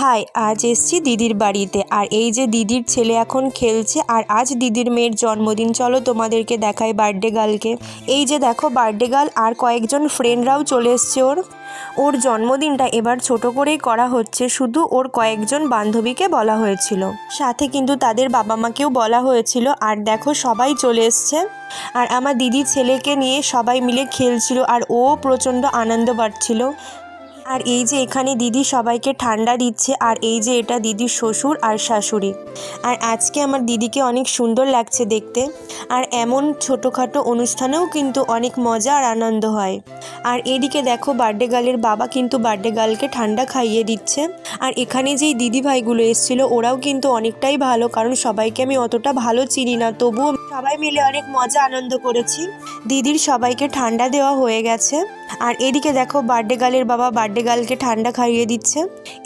High আজ এসছি দিদির বাড়িতে। আর এই যে দিদির ছেলে এখন খেলছে, আর আজ দিদির মেয়ের জন্মদিন, চলো তোমাদেরকে দেখাই বার্থডে গার্লকে। এই যে দেখো বার্থডে গার্ল, আর কয়েকজন ফ্রেন্ডরাও চলে এসছে ওর। ওর জন্মদিনটা এবার ছোট করেই করা হচ্ছে, শুধু ওর কয়েকজন বান্ধবীকে বলা হয়েছিল। সাথে কিন্তু তাদের বাবা মাকেও বলা হয়েছিল, আর দেখো সবাই চলে এসছে। আর আমার দিদির ছেলেকে নিয়ে সবাই মিলে খেলছিল, আর ও প্রচণ্ড আনন্দ পাচ্ছিল। আর এই যে এখানে দিদি সবাইকে ঠান্ডা দিচ্ছে, আর এই যে এটা দিদির শ্বশুর আর শাশুড়ি। আর আজকে আমার দিদিকে অনেক সুন্দর লাগছে দেখতে। আর এমন ছোটোখাটো অনুষ্ঠানেও কিন্তু অনেক মজা আর আনন্দ হয়। আর এদিকে দেখো বার্থডে গার্লের বাবা কিন্তু বার্থডে গার্লকে ঠান্ডা খাইয়ে দিচ্ছে। আর এখানে যেই দিদি ভাইগুলো এসেছিল, ওরাও কিন্তু অনেকটাই ভালো, কারণ সবাইকে আমি অতটা ভালো চিনি না, তবুও সবাই মিলে অনেক মজা, আনন্দ করেছি। দিদির সবাইকে ঠান্ডা দেওয়া হয়ে গেছে। আর এদিকে দেখো বার্থডে গার্লের বাবা বার্থডে গালকে ঠান্ডা খাইয়ে দিচ্ছে।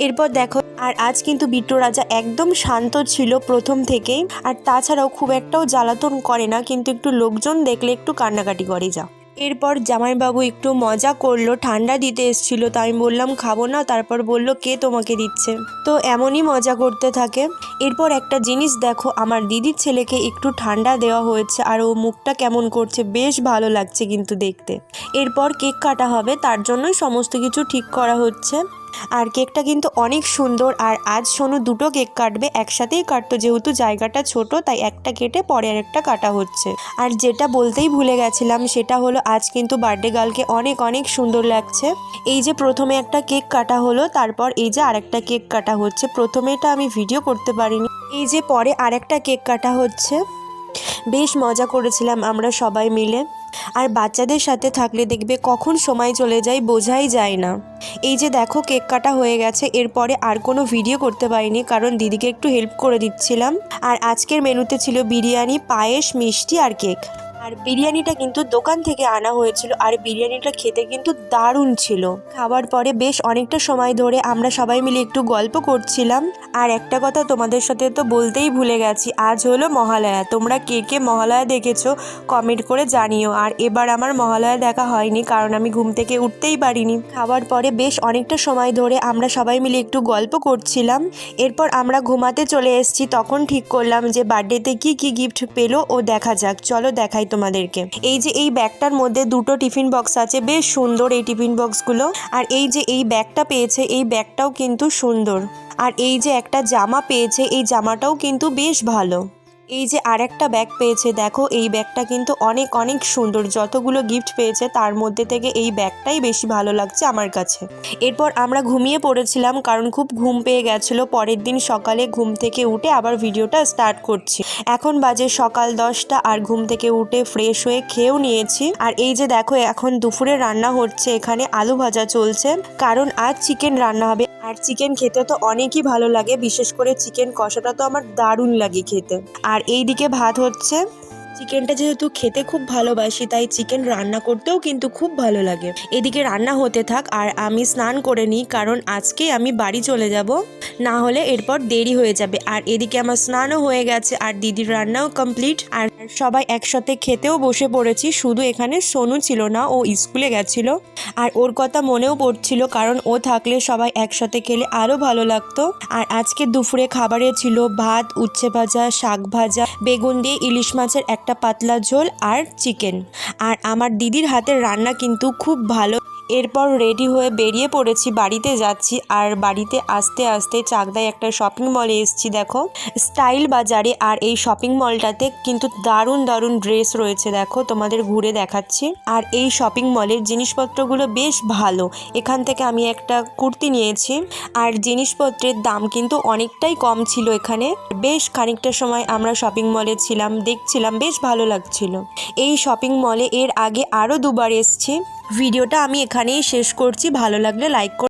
এরপর দেখো, আর আজ কিন্তু বিট্টু রাজা একদম শান্ত ছিল প্রথম থেকেই। আর তাছাড়াও খুব একটাও জ্বালাতন করে না, কিন্তু একটু লোকজন দেখলে একটু কান্নাকাটি করে, যা। এরপর জামাইবাবু একটু মজা করল, ঠান্ডা দিতে এসছিল তো আমি বললাম, খাব না। তারপর বলল, কে তোমাকে দিচ্ছে? তো এমনই মজা করতে থাকে। এরপর একটা জিনিস দেখো, আমার দিদির ছেলেকে একটু ঠান্ডা দেওয়া হয়েছে, আর ও মুখটা কেমন করছে, বেশ ভালো লাগছে কিন্তু দেখতে। এরপর কেক কাটা হবে, তার জন্যই সমস্ত কিছু ঠিক করা হচ্ছে। আর কেকটা কিন্তু অনেক সুন্দর আর আজ সোনু দুটো কেক কাটবে, একসাথেই কাটতো যেহেতু জায়গাটা ছোট, তাই একটা কেটে পরে আরেকটা কাটা হচ্ছে। আর যেটা বলতেই ভুলে গেছিলাম, সেটা হলো আজ কিন্তু বার্থডে গার্লকে অনেক অনেক সুন্দর লাগছে। এই যে প্রথমে একটা কেক কাটা হলো, তারপর এই যে আরেকটা কেক কাটা হচ্ছে। প্রথমেটা আমি ভিডিও করতে পারিনি। এই যে পরে আরেকটা কেক কাটা হচ্ছে। বেশ মজা করেছিলাম আমরা সবাই মিলে। আর বাচ্চাদের সাথে থাকলে দেখবে কখন সময় চলে যায় বোঝাই যায় না। এই যে দেখো কেক কাটা হয়ে গেছে, এরপরে আর কোনো ভিডিও করতে পারিনি কারণ দিদিকে একটু হেল্প করে দিচ্ছিলাম। আর আজকের মেনুতে ছিল বিরিয়ানি, পায়েস, মিষ্টি আর কেক। আর বিরিয়ানিটা কিন্তু দোকান থেকে আনা হয়েছিল, আর বিরিয়ানিটা খেতে কিন্তু দারুণ ছিল। খাওয়ার পরে বেশ অনেকটা সময় ধরে আমরা সবাই মিলে একটু গল্প করছিলাম। আর একটা কথা তোমাদের সাথে তো বলতেই ভুলে গেছি, আজ হলো মহালয়া। তোমরা কে কে মহালয়া দেখেছ কমেন্ট করে জানিও। আর এবার আমার মহালয়া দেখা হয়নি, কারণ আমি ঘুম থেকে উঠতেই পারিনি। খাওয়ার পরে বেশ অনেকটা সময় ধরে আমরা সবাই মিলে একটু গল্প করছিলাম। এরপর আমরা ঘুমাতে চলে এসেছি, তখন ঠিক করলাম যে বার্থডেতে কি কি গিফট পেল ও দেখা যাক। চলো দেখাই তোমাদেরকে। এই যে এই ব্যাগটার মধ্যে দুটো টিফিন বক্স আছে, বেশ সুন্দর এই টিফিন বক্সগুলো। আর এই যে এই ব্যাগটা পেয়েছে, এই ব্যাগটাও কিন্তু সুন্দর। আর এই যে একটা জামা পেয়েছে, এই জামাটাও কিন্তু বেশ ভালো। এই যে আর একটা ব্যাগ পেয়েছে, দেখো, এই ব্যাগটা কিন্তু অনেক অনেক সুন্দর। যতগুলো গিফট পেয়েছে, তার মধ্যে থেকে এই ব্যাগটাই বেশি ভালো লাগছে আমার কাছে। এরপর আমরা ঘুমিয়ে পড়েছিলাম, কারণ খুব ঘুম পেয়ে গেছিল। পরের দিন সকালে ঘুম থেকে উঠে আবার ভিডিওটা স্টার্ট করছি। এখন বাজে সকাল দশটা, আর ঘুম থেকে উঠে ফ্রেশ হয়ে খেয়েও নিয়েছি। আর এই যে দেখো, এখন দুপুরে রান্না হচ্ছে, এখানে আলু ভাজা চলছে। কারণ আজ চিকেন রান্না হবে। আর চিকেন খেতে তো অনেকই ভালো লাগে, বিশেষ করে চিকেন কষাটা তো আমার দারুণ লাগে খেতে। আর এই দিকে ভাত হচ্ছে চিকেনটা যেহেতু খেতে খুব ভালোবাসি, তাই চিকেন রান্না করতেও কিন্তু খুব ভালো লাগে। এদিকে রান্না হতে থাক, আর আমি স্নান করে নিই, কারণ আজকে আমি বাড়ি চলে যাব। না হলে এরপর দেরি হয়ে যাবে। আর এদিকে আমার স্নানও হয়ে গেছে, আর দিদির রান্নাও কমপ্লিট আর সবাই একসাথে খেতেও বসে পড়েছি, শুধু এখানে সোনু ছিল না, ও স্কুলে গেছিল। আর ওর কথা মনেও পড়ছিল, কারণ ও থাকলে সবাই একসাথে খেলে আরও ভালো লাগতো। আর আজকে দুপুরে খাবারে ছিল ভাত, উচ্ছে ভাজা, শাক ভাজা, বেগুন দিয়ে ইলিশ মাছের একটা পাতলা ঝোল আর চিকেন। আর আমার দিদির হাতের রান্না কিন্তু খুব ভালো। এরপর রেডি হয়ে বেরিয়ে পড়েছি, বাড়িতে যাচ্ছি। আর বাড়িতে আসতে আসতে চাকদায় একটা শপিং মলে এসেছি, দেখো। স্টাইল বাজারে আর এই শপিং মলটাতে কিন্তু দারুণ দারুণ ড্রেস রয়েছে, দেখো। তোমাদের ঘুরে দেখাচ্ছি। আর এই শপিং মলের জিনিসপত্রগুলো বেশ ভালো। এখান থেকে আমি একটা কুর্তি নিয়েছি। আর জিনিসপত্রের দাম কিন্তু অনেকটাই কম ছিল এখানে। বেশ খানিকটা সময় আমরা শপিং মলে ছিলাম, দেখছিলাম, বেশ ভালো লাগছিল। এই শপিং মলে এর আগে আরও দুবার এসছি। ভিডিওটা আমি এখানেই শেষ করছি। ভালো লাগলে লাইক